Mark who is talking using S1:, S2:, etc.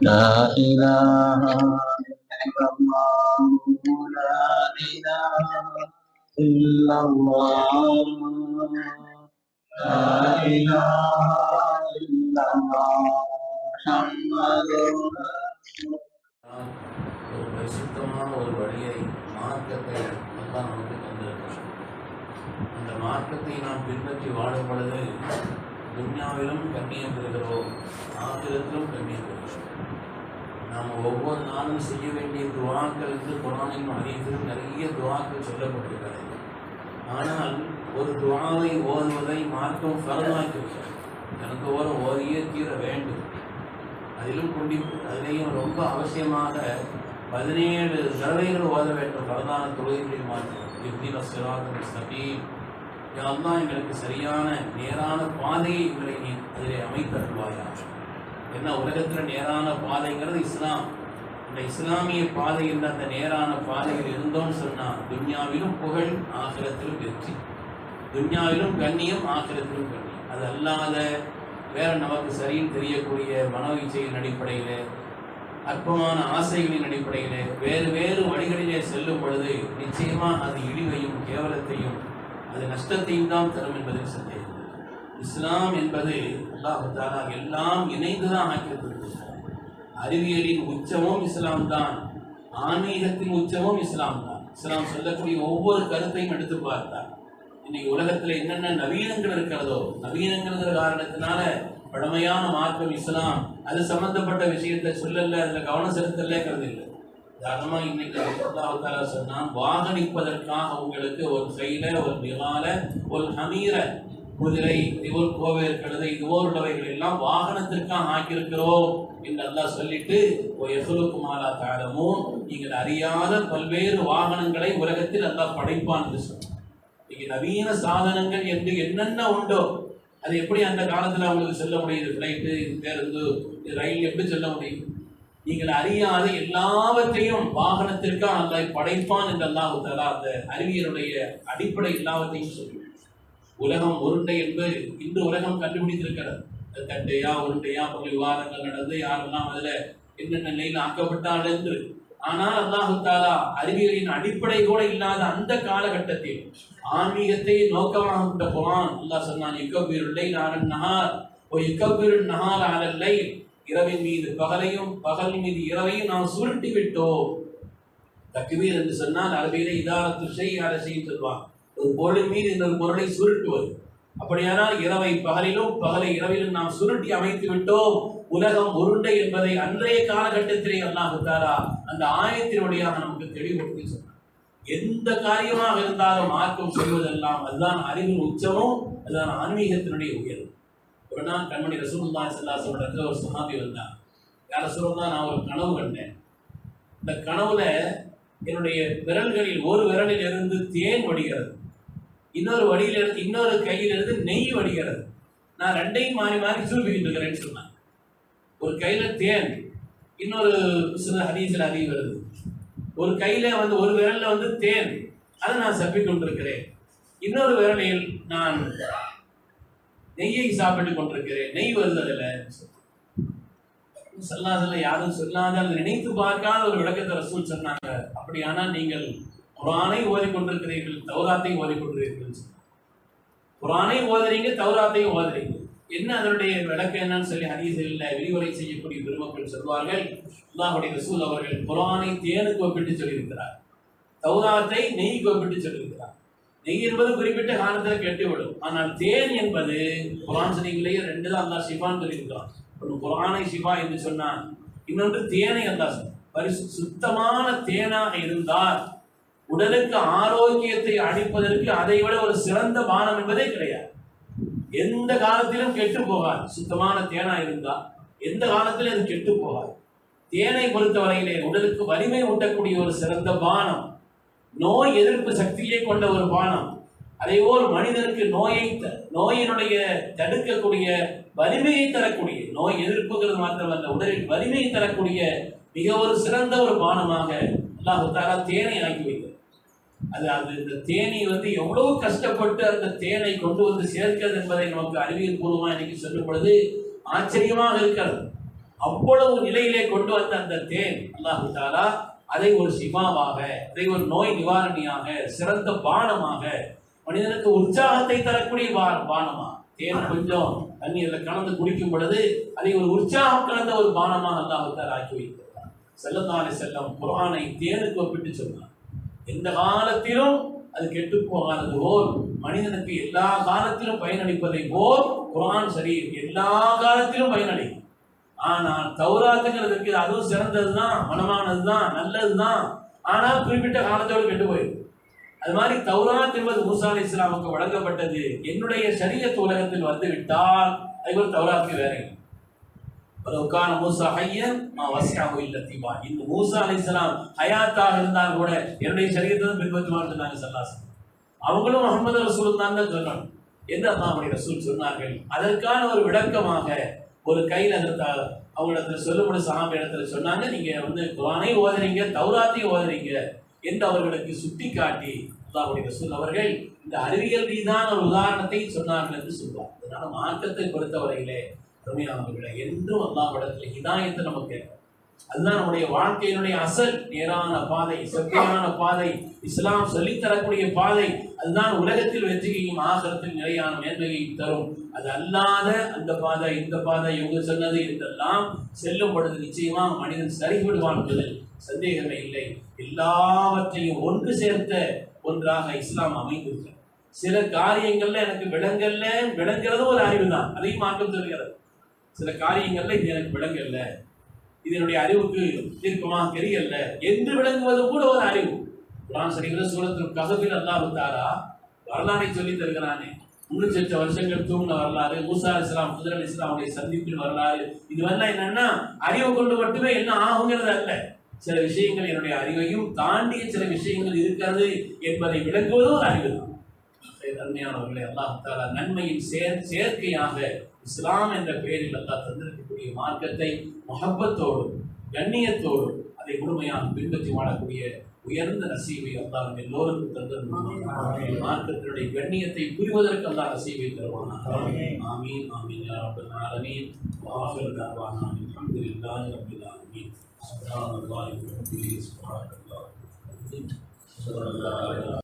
S1: لا إله إلا الله لا إله إلا الله لا إله إلا الله محمد رسول
S2: நாம் ஒரு பரிசுத்தமான ஒரு வழியை மார்க்கத்தை அல்லாஹ் நமக்கு தந்திருக்கிறார் அந்த மார்க்கத்தை நாம் பின்பற்றி வாழும் பொழுது துன்யாவிலும் கண்ணியம் பெறுகிறோம் ஆகிரத்திலும் கண்ணியம் பெறுகிறோம் நாம் ஒவ்வொரு நாளும் செய்ய வேண்டிய துவாக்களுக்கு குரானின் அறிவிலும் நிறைய துவாக்கள் சொல்லப்பட்டிருக்கிறது. ஆனால் ஒரு துவாவை ஓதுவதை மார்க்கம் ஃபரமாக்கி எனக்கு ஓர ஓதியே தீர வேண்டும். அதிலும் குண்டி அதிலேயும் ரொம்ப அவசியமாக பதினேழு தடவைகள் ஓத வேண்டும். பிரதான தொழுகைகளில் மாற்றம் இப்தின சிராத் சபீம் இதெல்லாம் எங்களுக்கு சரியான நேரான பாதையை எங்களை நீ அதிலே அமைத்தருள்வாயாக. என்ன உலகத்தில் நேரான பாதைங்கிறது இஸ்லாம். இந்த இஸ்லாமிய பாதையில் அந்த நேரான பாதையில் இருந்தோம்னு சொன்னால் துன்யாவிலும் புகழ் ஆகிரத்திலும் வெற்றி. துன்யாவிலும் கண்ணியம் ஆகிரத்திலும் கண்ணியம். அது அல்லாத வேற நமக்கு சரின்னு தெரியக்கூடிய மனோ இச்சையின் அடிப்படையில் அற்பமான ஆசைகளின் அடிப்படையில் வேறு வேறு வழிகளிலே செல்லும் பொழுது நிச்சயமாக அது இழிவையும் கேவலத்தையும் அது நஷ்டத்தையும் தான் தரும் என்பதில் சந்தேகம். இஸ்லாம் என்பது அல்லாஹாலா எல்லாம் இணைந்துதான் ஆக்கியிருக்கிறது. அறிவியலின் உச்சமும் இஸ்லாம் தான் ஆன்மீகத்தின் உச்சமும் இஸ்லாம் தான் இஸ்லாம் சொல்லக்கூடிய ஒவ்வொரு கருத்தையும் எடுத்து பார்த்தார் இன்னைக்கு உலகத்தில் என்னென்ன நவீனங்கள் இருக்கிறதோ நவீனங்கிற காரணத்தினால பழமையான மார்க்கம் இஸ்லாம். அது சம்பந்தப்பட்ட விஷயத்தை சொல்லல அதில் கவனம் செலுத்தலங்கிறது இல்லை. உதாரணமா இன்னைக்கு அல்லாஹால சொன்னான் வாகனிப்பதற்காக உங்களுக்கு ஒரு கையில ஒரு நிலால ஒரு ஹமீரை குதிரை இதுபோல் கோவேல் கழுதை இதுபோல் உள்ளவைகள் எல்லாம் வாகனத்திற்காக ஆக்கியிருக்கிறோம் என்று அல்லாஹ் சொல்லிட்டு ஒரு எசுலுக்குமாலா தாழமும் நீங்கள் அறியாத பல்வேறு வாகனங்களை உலகத்தில் அல்லாஹ் படைப்பான் என்று இன்னைக்கு நவீன சாதனங்கள் என்று என்னென்ன உண்டோ அது எப்படி அந்த காலத்தில் அவங்களுக்கு சொல்ல முடியுது? ஃப்ளைட்டு பேருந்து இது ரயில் எப்படி செல்ல முடியும்? நீங்கள் அறியாத எல்லாவற்றையும் வாகனத்திற்காக அல்லாஹ் படைப்பான் என்று அல்லாஹு தலா அந்த அறிவியலுடைய அடிப்படை எல்லாவற்றையும் சொல்லுவோம் உலகம் உருண்டை என்பது இன்று உலகம் கண்டுபிடித்திருக்கிறது. தட்டையா உருண்டையா பல விவாதங்கள் நடந்து யாரெல்லாம் அதுல என்னென்ன நிலையில் ஆக்கப்பட்டாள் என்று. ஆனால் அல்லாஹு தாலா அறிவியலின் அடிப்படை கூட இல்லாத அந்த காலகட்டத்தில் ஆன்மீகத்தை நோக்கமாக கொண்ட குரான் அல்லாஹ் சொன்னான் இக்கபீருள்ளை நாரன் நகார் ஓ இக்கபீருள் நகார் ஆலல்லை இரவின் மீது பகலையும் பகல் மீது இரவையும் நாம் சுருட்டி விட்டோம் தக்குவீர் என்று சொன்னால் அரபியிலே இதாரத்து செய் அரசையும் சொல்வான் ஒரு பொருளின் மீது இந்த பொருளை சுருட்டுவது. அப்படியானால் இரவை பகலிலும் பகலை இரவிலும் நாம் சுருட்டி அமைத்து விட்டோம். உலகம் உருண்டை என்பதை அன்றைய காலகட்டத்திலே அல்லாஹுத்தாரா அந்த அந்த ஆயத்தினுடையாக நமக்கு தெளிவுபடுத்தி சொன்னார் எந்த காரியமாக இருந்தாலும் மார்க்கம் செய்வதெல்லாம் அதுதான் அறிவின் உச்சமும் அதுதான் ஆன்மீகத்தினுடைய உயர்வு ஒரு நாள் கண்மணி ரசூல்லா செல்லா இடத்துல ஒரு சஹாபி வந்தான். யார் ரசூலுல்லா நான் ஒரு கனவு கண்டேன். இந்த கனவுல என்னுடைய விரல்களில் ஒரு விரலில் இருந்து தேன் வடிகிறது. இன்னொரு வடியில் இருந்து இன்னொரு கையில் எடுத்து நெய் வடிகிறது. நான் ரெண்டையும் மாறி மாறி சூழ்பிக்கிட்டு இருக்கிறேன்னு சொன்னாங்க. ஒரு கையில் தேன் இன்னொரு சில ஹதீசில் அறி வருது. ஒரு கையில் வந்து ஒரு விரலில் வந்து தேன் அதை நான் சப்பி கொண்டிருக்கிறேன். இன்னொரு விரலில் நான் நெய்யை சாப்பிட்டு கொண்டிருக்கிறேன். நெய் வருது அதில் சொல்லாதல்ல யாரும் சொல்லாத நினைத்து பார்க்காத ஒரு விளக்கத்தை ரசூல் சொன்னாங்க. அப்படியானால் நீங்கள் குரானை ஓதிக்கொண்டிருக்கிறீர்கள் தௌராத்தை ஓதிக்கொண்டிருக்கிறீர்கள். குரானை ஓதுறீங்க தௌராத்தையும் ஓதுறீங்க. என்ன அதனுடைய விளக்கம் என்னன்னு சொல்லி ஹதீஸில் விரிவுரை செய்யக்கூடிய பெருமக்கள் சொல்வார்கள். அல்லாஹுடைய ரசூல் அவர்கள் குரானை தேனுக்கு ஒப்பிட்டு சொல்லியிருக்கிறார். தௌராத்தை நெய்க்கு ஒப்பிட்டு சொல்லியிருக்கிறார். நெய் என்பது குறிப்பிட்ட காலத்தில் கெட்டுவிடும். ஆனால் தேன் என்பது குரான் சனிகளையே ரெண்டு தான் அல்லா ஷிஃபான்னு சொல்லியிருக்கிறான். ஒன்று குரானை சிவா என்று சொன்னான் இன்னொன்று தேனை அல்லா பரிசு சுத்தமான தேனாக இருந்தால் உடலுக்கு ஆரோக்கியத்தை அளிப்பதற்கு அதை விட ஒரு சிறந்த பானம் என்பதே கிடையாது. எந்த காலத்திலும் கெட்டு போகாது. சுத்தமான தேனா இருந்தா எந்த காலத்திலும் அது கெட்டு போகாது. தேனை பொறுத்தவரையிலே உடலுக்கு வலிமை ஊட்டக்கூடிய ஒரு சிறந்த பானம் நோய் எதிர்ப்பு சக்தியை கொண்ட ஒரு பானம் அதே போல் மனிதனுக்கு நோயை த- நோயினுடைய தடுக்கக்கூடிய வலிமையை தரக்கூடிய நோய் எதிர்ப்புங்கிறது மாத்திரமல்ல உடலில் வலிமையை தரக்கூடிய மிக ஒரு சிறந்த ஒரு பானமாக அல்லாஹு தாரா தேனை ஆக்கி வைக்கிறார் அது அது இந்த தேனி வந்து எவ்வளவு கஷ்டப்பட்டு அந்த தேனை கொண்டு வந்து சேர்க்கிறது என்பதை நமக்கு அறிவியல் பூர்வமாக இன்னைக்கு சொல்லும் பொழுது ஆச்சரியமாக இருக்கிறது. அவ்வளவு நிலையிலே கொண்டு வந்த அந்த தேன் அல்லாஹு தாலா அதை ஒரு சிமாவாக அதை ஒரு நோய் நிவாரணியாக சிறந்த பானமாக மனிதனுக்கு உற்சாகத்தை தரக்கூடிய பா- பானமா? தேன் கொஞ்சம் தண்ணீரில் கலந்து குடிக்கும் பொழுது அதை ஒரு உற்சாகம் கலந்த ஒரு பானமாக அல்லாஹு தாலா ஆக்கி வைத்திருக்கிறார் செல்லந்தாலே செல்லம் குரானை தேனுக்கு ஒப்பிட்டு சொன்னார் எந்த காலத்திலும் அது கெட்டு போகாதது போல் மனிதனுக்கு எல்லா காலத்திலும் பயனளிப்பதை போல் குரான் சரி எல்லா காலத்திலும் பயனளிக்கும். ஆனால் தௌராத்துங்கிறதுக்கு அதுவும் சிறந்ததுதான் மனமானதுதான் நல்லதுதான். ஆனால் குறிப்பிட்ட காலத்தோடு கெட்டு போயிடும். அது மாதிரி தௌராத் என்பது மூசா அலி இஸ்லாமுக்கு வழங்கப்பட்டது. என்னுடைய சரியத் உலகத்தில் வந்து விட்டால் அது ஒரு தௌராத்துக்கு வேற. இல்லை. உக்கான மூசா ஹையன் மா வசியாவு இல்ல தீபா இந்த மூசா அலி இஸ்லாம் ஹயாத்தாக இருந்தால் கூட என்னுடைய சரீரத்தை பின்பற்றுவார் சொன்னாங்க சல்லாசன் அவங்களும் முகமது ரசூல் தான் தான் சொல்லணும் எந்த அல்லாஹுடைய ரசூல் சொன்னார்கள்? அதற்கான ஒரு விளக்கமாக ஒரு கையில் அதற்காக அவங்களிடத்துல சொல்லும்போது சஹாபி இடத்துல சொன்னாங்க. நீங்க வந்து குரானை ஓதுறீங்க தௌராத்தையும் ஓதுறீங்க என்று அவர்களுக்கு சுட்டி காட்டி அல்லாஹுடைய ரசூல் அவர்கள் இந்த அறிவியல் ரீதியான ஒரு உதாரணத்தை சொன்னார்கள் என்று சொல்வார். அதனால மார்க்கத்தை பொறுத்தவரையிலே அருமையானவர்களை என்றும் அல்லாஹ்விடத்தில் ஹிதாயத்தை நமக்கு அதுதான் நம்முடைய வாழ்க்கையினுடைய அசல் நேரான பாதை சத்தியமான பாதை இஸ்லாம் சொல்லித் தரக்கூடிய பாதை. அதுதான் உலகத்தில் வெற்றியையும் ஆகரத்தில் நிலையான மேன்மையையும் தரும். அது அல்லாத அந்த பாதை இந்த பாதை இவங்க சொன்னது என்றெல்லாம் செல்லும் பொழுது நிச்சயமா மனிதன் சரிவிடுவான் என்பதில் சந்தேகமே இல்லை. எல்லாவற்றையும் ஒன்று சேர்த்த ஒன்றாக இஸ்லாம் அமைந்திருக்கிறது. சில காரியங்கள்ல எனக்கு விளங்கல்ல விளங்குறது ஒரு அறிவு தான் அதையும் மாற்றம் தருகிறது சில காரியங்கள்ல இது எனக்கு விளங்கல்ல இது என்னுடைய அறிவுக்கு தீர்க்கமா? தெரியல என்று விளங்குவது கூட ஒரு அறிவு. குரான் சரிகிற சூரத்தில் கசபில் அல்லாஹ் தாரா வரலாறை சொல்லி தருகிறானே. முன்னூத்தி எட்டு வருஷங்கள் தூங்கின வரலாறு மூசா இஸ்லாம் குதிரல் இஸ்லாமுடைய சந்திப்பின் வரலாறு. இதுவெல்லாம் என்னன்னா அறிவை கொண்டு மட்டுமே என்ன ஆகுங்கிறது அல்ல. சில விஷயங்கள் என்னுடைய அறிவையும் தாண்டிய சில விஷயங்கள் இருக்கிறது என்பதை விளங்குவதும் ஒரு அறிவு தான் அருமையானவர்களை அல்லாஹ் தாலா நன்மையின் சேர் சேர்க்கையாக இஸ்லாம் என்ற பெயரில் அல்லாஹ் தந்திருக்கக்கூடிய மார்க்கத்தை மொஹப்பத்தோடு கண்ணியத்தோடு அதை முழுமையாக பின்பற்றி வாழக்கூடிய உயர்ந்த நசீவை அல்லாஹ் நம்ம எல்லோருக்கும் தந்திருந்தார் மார்க்கத்தினுடைய கண்ணியத்தை புரிவதற்கு அல்லாஹ் நசீவை தருவானா ஆமீன். ஆமீன் யா ரப்பல் ஆலமீன். வாஃபிர் தஅவானா அல்ஹம்துலில்லாஹி ரப்பில் ஆலமீன். சுப்ஹானல்லாஹி வ பிஹம்திஹி சுப்ஹானல்லாஹ் சுப்ஹானல்லாஹ்